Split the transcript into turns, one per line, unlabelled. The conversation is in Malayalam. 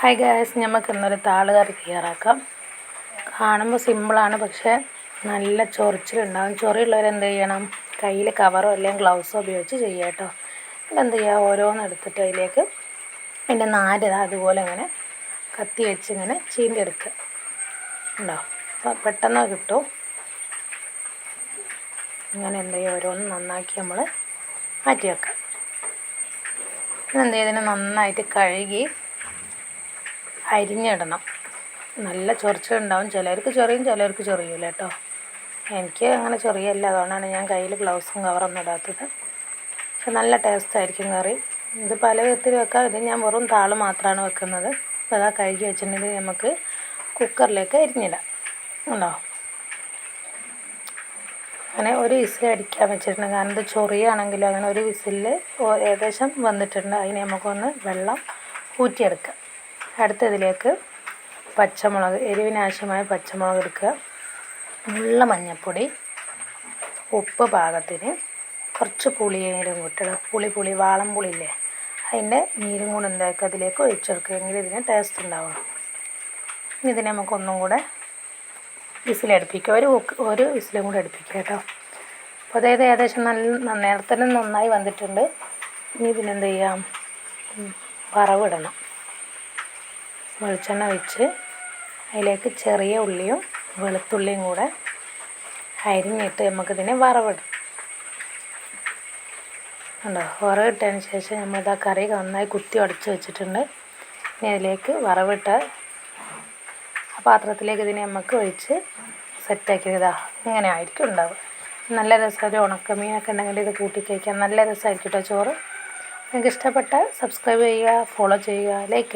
ഹായ് ഗ്യാസ് നമുക്ക് ഇന്നൊരു താൾ കറി തയ്യാറാക്കാം കാണുമ്പോൾ സിമ്പിളാണ് പക്ഷേ നല്ല ചൊറിച്ചിലുണ്ടാകും ചൊറിയുള്ളവർ എന്ത് ചെയ്യണം? കയ്യിൽ കവറോ അല്ലെങ്കിൽ ഗ്ലൗസോ ഉപയോഗിച്ച് ചെയ്യുക കേട്ടോ. എന്ത് ചെയ്യുക? ഓരോന്ന് എടുത്തിട്ട് അതിലേക്ക് അതിന്റെ നാല് അതുപോലെ ഇങ്ങനെ കത്തി വെച്ച് ഇങ്ങനെ ചീന്തിയെടുക്കുക. ഉണ്ടോ? അപ്പോൾ പെട്ടെന്ന് കിട്ടും. ഇങ്ങനെ എന്ത് ചെയ്യുക? ഓരോന്ന് നന്നാക്കി നമ്മൾ മാറ്റി വെക്കാം എന്ത് ഇതിനെ നന്നായിട്ട് കഴുകി അരിഞ്ഞിടണം. നല്ല ചൊറിച്ചിലുണ്ടാവും. ചിലർക്ക് ചൊറിയും ചിലർക്ക് ചൊറിയില്ല കേട്ടോ. എനിക്ക് അങ്ങനെ ചൊറിയല്ല. അതുകൊണ്ടാണ് ഞാൻ കയ്യിൽ ഗ്ലൗസും കവറൊന്നും ഇടാത്തത്. പക്ഷെ നല്ല ടേസ്റ്റ് ആയിരിക്കും കറി. ഇത് പല വിധത്തിൽ വെക്കാം. ഇത് ഞാൻ വെറും താൾ മാത്രമാണ് വെക്കുന്നത്. അപ്പോൾ അതാ കഴുകി വെച്ചിട്ടുണ്ടെങ്കിൽ നമുക്ക് കുക്കറിലേക്ക് അരിഞ്ഞിടാം. ഉണ്ടോ? അങ്ങനെ ഒരു വിസിൽ അടിക്കാൻ വെച്ചിട്ടുണ്ട്. കാരണം ഇത് ചൊറിയാണെങ്കിലും അങ്ങനെ ഒരു വിസിലിൽ ഏകദേശം വന്നിട്ടുണ്ട്. അതിന് നമുക്കൊന്ന് വെള്ളം ഊറ്റിയെടുക്കാം. അടുത്തതിലേക്ക് പച്ചമുളക് എരിവിനാവശ്യമായ പച്ചമുളക് എടുക്കുക. ഉള്ള മഞ്ഞൾപ്പൊടി ഉപ്പ് പാകത്തിന് കുറച്ച് പുളിനീരും കൂട്ടുക. പുളി പുളി വാളം പുളിയില്ലേ അതിന്റെ നീരും കൂടെ എന്താക്കുക? അതിലേക്ക് ഒഴിച്ചെടുക്കുക. എങ്കിൽ ഇതിന് ടേസ്റ്റ് ഉണ്ടാവും. ഇതിനെ നമുക്കൊന്നും കൂടെ വിസിലടുപ്പിക്കുക ഒരു ഒരു വിസിലും കൂടെ അടുപ്പിക്കുക കേട്ടോ. അപ്പോൾ അതായത് ഏകദേശം നല്ല നേരത്തെ നന്നായി വന്നിട്ടുണ്ട്. ഇനി ഇതിനെന്ത് ചെയ്യാം? വറവിടണം വെളിച്ചെണ്ണ വെച്ച് അതിലേക്ക് ചെറിയ ഉള്ളിയും വെളുത്തുള്ളിയും കൂടെ അരിഞ്ഞിട്ട് നമുക്കിതിനെ വറവിടും. ഉണ്ടോ വറവിട്ടതിന് ശേഷം നമ്മളിതാ കറി നന്നായി കുത്തി ഉടച്ച് വെച്ചിട്ടുണ്ട്. ഇനി അതിലേക്ക് വറവിട്ട ആ പാത്രത്തിലേക്ക് ഇതിനെ നമുക്ക് ഒഴിച്ച് സെറ്റാക്കി ഇതാ. ഇങ്ങനെ ആയിരിക്കും ഉണ്ടാവുക. നല്ല രസം ഒരു ഉണക്കമീനൊക്കെ ഉണ്ടെങ്കിൽ ഇത് കൂട്ടി കഴിക്കാൻ നല്ല രസമായിരിക്കും കേട്ടോ ചോറ്. നിങ്ങൾക്ക് ഇഷ്ടപ്പെട്ടാൽ സബ്സ്ക്രൈബ് ചെയ്യുക ഫോളോ ചെയ്യുക ലൈക്ക്